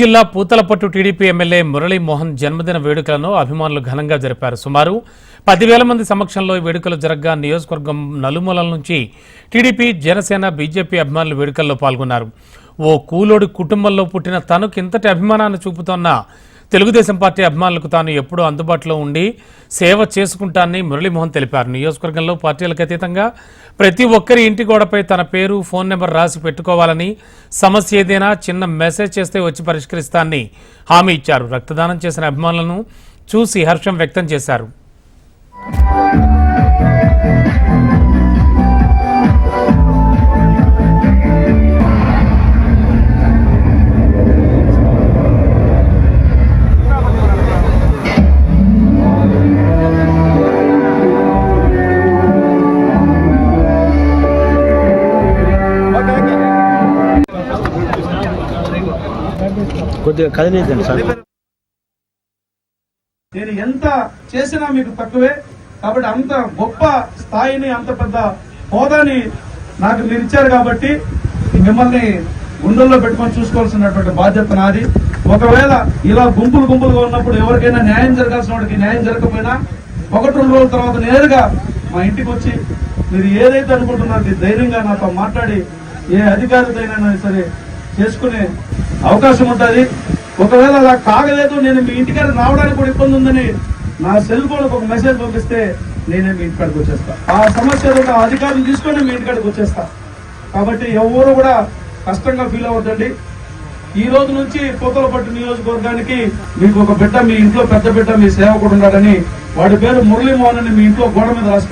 జిల్లా Puthalapattu TDP MLA Muralimohan జన్మదిన వేడుకలను అభిమానులు ఘనంగా జరిపారు. సుమారు పదివేల మంది సమక్షంలో ఈ వేడుకలు జరగ్గా నియోజకవర్గం నలుమూలల నుంచి టీడీపీ జనసేన బీజేపీ అభిమానులు వేడుకల్లో పాల్గొన్నారు. ఓ కూలోడి కుటుంబంలో పుట్టిన తనకు ఇంతటి అభిమానాన్ని చూపుతోన్న తెలుగుదేశం పార్టీ అభిమానులకు తాను ఎప్పుడూ అందుబాటులో ఉండి సేవ చేసుకుంటానని మురళీమోహన్ తెలిపారు. నియోజకవర్గంలో పార్టీలకు అతీతంగా ప్రతి ఒక్కరి ఇంటి గోడపై తన పేరు ఫోన్ నెంబర్ రాసి పెట్టుకోవాలని సమస్య ఏదైనా చిన్న మెసేజ్ చేస్తే వచ్చి పరిష్కరిస్తానని హామీ ఇచ్చారు. రక్తదానం చేసిన అభిమానులను చూసి హర్షం వ్యక్తం చేశారు. కొద్దిగా కదిలేదండి సార్. నేను ఎంత చేసినా మీకు తక్కువే కాబట్టి అంత గొప్ప స్థాయిని అంత పెద్ద హోదాని నాకు మీరు ఇచ్చారు కాబట్టి మిమ్మల్ని గుండెల్లో పెట్టుకొని చూసుకోవాల్సినటువంటి బాధ్యత నాది. ఒకవేళ ఇలా గుంపులు గుంపులుగా ఉన్నప్పుడు ఎవరికైనా న్యాయం జరగాల్సిన వాడికి న్యాయం జరగకపోయినా ఒకటి రెండు రోజుల తర్వాత నేరుగా మా ఇంటికి వచ్చి మీరు ఏదైతే అనుకుంటున్నారో ధైర్యంగా నాతో మాట్లాడి ఏ అధికారితైనా సరే చేసుకునే అవకాశం ఉంటుంది. ఒకవేళ అలా కాగలేదు నేను మీ ఇంటికాడ రావడానికి కూడా ఇబ్బంది ఉందని నా సెల్ ఫోన్ ఒక మెసేజ్ పంపిస్తే నేనే మీ ఇంటికాడికి వచ్చేస్తా. ఆ సమస్య ఏదో అధికారులు తీసుకొని మీ ఇంటికాడికి వచ్చేస్తా. కాబట్టి ఎవరు కూడా కష్టంగా ఫీల్ అవ్వద్దండి. ఈ రోజు నుంచి పూతలపట్టు నియోజకవర్గానికి మీకు ఒక బిడ్డ మీ ఇంట్లో పెద్ద బిడ్డ మీ సేవకుడు ఉన్నాడని వాడి పేరు మురళీమోహన్ అని మీ ఇంట్లో గోడ మీద రాసి